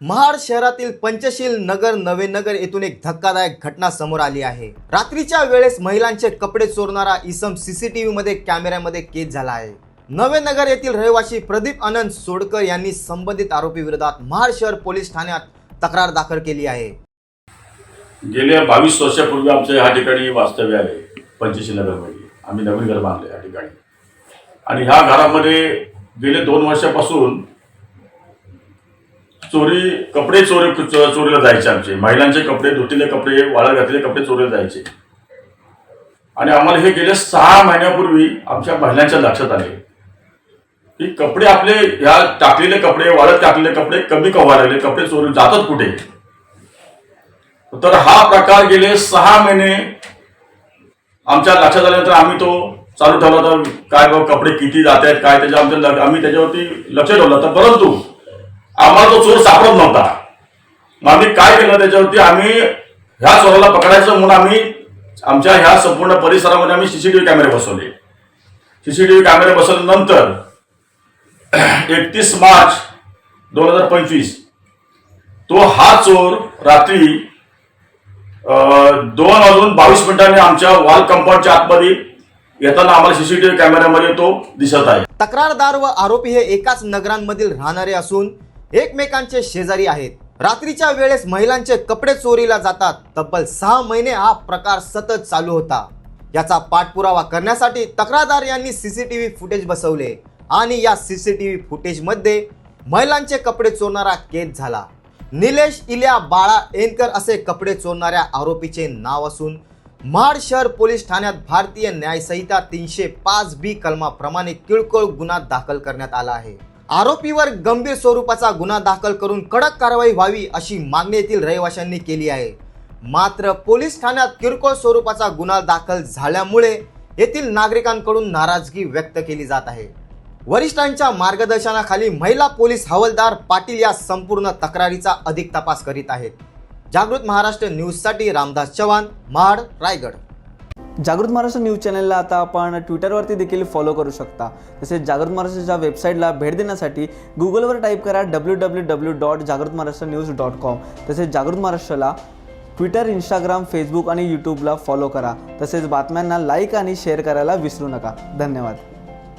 महाड शहरातील पंचशील नगर नवे नगर येथून एक धक्कादायक घटना समोर आली आहे. रात्रीच्या वेळेस महिलांचे कपडे चोरणारा इसम सीसीटीव्ही मध्ये कॅमेऱ्यामध्ये कैद झाला आहे. नवे नगर येथील रहिवासी प्रदीप आनंद सोडकर यांनी संबंधित आरोपी विरोधात महाड शहर पोलीस ठाण्यात तक्रार दाखल केली आहे. गेल्या बावीस वर्षापूर्वी आमचं ह्या ठिकाणी वास्तव्य आहे. पंचशी नगरमध्ये आम्ही नवीन घर बांधलं या ठिकाणी. आणि ह्या घरामध्ये गेले दोन वर्षापासून चोरी कपडे चोरी चोरीला जायचे आमचे. महिलांचे कपडे धुतलेले कपडे वाळत घातलेले कपडे चोरीला जायचे. आणि आम्हाला हे गेल्या सहा महिन्यापूर्वी आमच्या महिलांच्या लक्षात आले. की कपडे आपले ह्या टाकलेले कपडे वाळत टाकलेले कपडे कमी कवा लागले? कपडे चोरी जातात कुठे? तर हा प्रकार गेले सहा महिने आमच्या लक्षात आल्यानंतर आम्ही तो चालू ठेवला होता. काय बाबा कपडे किती जात आहेत काय त्याच्या आमच्या आम्ही त्याच्यावरती लक्ष ठेवलं होतं. परंतु आम्हाला तो चोर सापडत नव्हता. मग आम्ही काय केलं त्याच्यावरती? आम्ही ह्या चोराला पकडायचं म्हणून आम्ही आमच्या ह्या संपूर्ण परिसरामध्ये आम्ही सीसीटीव्ही कॅमेरे बसवले. सीसीटीव्ही कॅमेरे बसवल्यानंतर एकतीस मार्च दोन हजार पंचवीस तो हा चोर रात्री दोन वाजून बावीस मिनिटांनी आमच्या वॉल कंपाऊंडच्या आतमध्ये येताना आम्हाला सीसीटीव्ही कॅमेऱ्यामध्ये तो दिसत आहे. तक्रारदार व आरोपी हे एकाच नगरांमधील राहणारे असून एकमेकांचे शेजारी आहेत. रात्रीच्या वेळेस महिलांचे कपडे चोरीला जातात. तब्बल सहा महिने हा प्रकार सतत चालू होता. याचा पाठपुरावा करण्यासाठी तक्रारदार यांनी सीसीटीव्ही फुटेज बसवले आणि या सीसीटीव्ही फुटेजमध्ये महिलांचे कपडे चोरणारा कैद झाला. निलेश इल्या बाळा एनकर असे कपडे चोरणाऱ्या आरोपीचे नाव असून महाड शहर पोलीस ठाण्यात भारतीय न्यायसंहिता तीनशे पाच बी कलमाप्रमाणे किरकोळ गुन्हा दाखल करण्यात आला आहे. आरोपीवर गंभीर स्वरूपाचा गुन्हा दाखल करून कडक कारवाई व्हावी अशी मागणी येथील रहिवाशांनी केली आहे. मात्र पोलीस ठाण्यात किरकोळ स्वरूपाचा गुन्हा दाखल झाल्यामुळे येथील नागरिकांकडून नाराजगी व्यक्त केली जात आहे. वरिष्ठांच्या मार्गदर्शनाखाली महिला पोलीस हवालदार पाटील या संपूर्ण तक्रारीचा अधिक तपास करीत आहेत. जागृत महाराष्ट्र न्यूजसाठी रामदास चव्हाण महाड रायगड. जागृत महाराष्ट्र न्यूज चॅनलला आता आपण ट्विटरवरती देखील फॉलो करू शकता. तसेच जागृत महाराष्ट्राच्या वेबसाईटला भेट देण्यासाठी गुगलवर टाईप करा डब्ल्यू डब्ल्यू डब्ल्यू डॉट जागृत महाराष्ट्र न्यूज डॉट कॉम तसेच जागृत महाराष्ट्राला ट्विटर इंस्टाग्राम फेसबुक आणि यूट्यूबला फॉलो करा. तसेच बातम्यांना लाईक आणि शेअर करायला विसरू नका. धन्यवाद.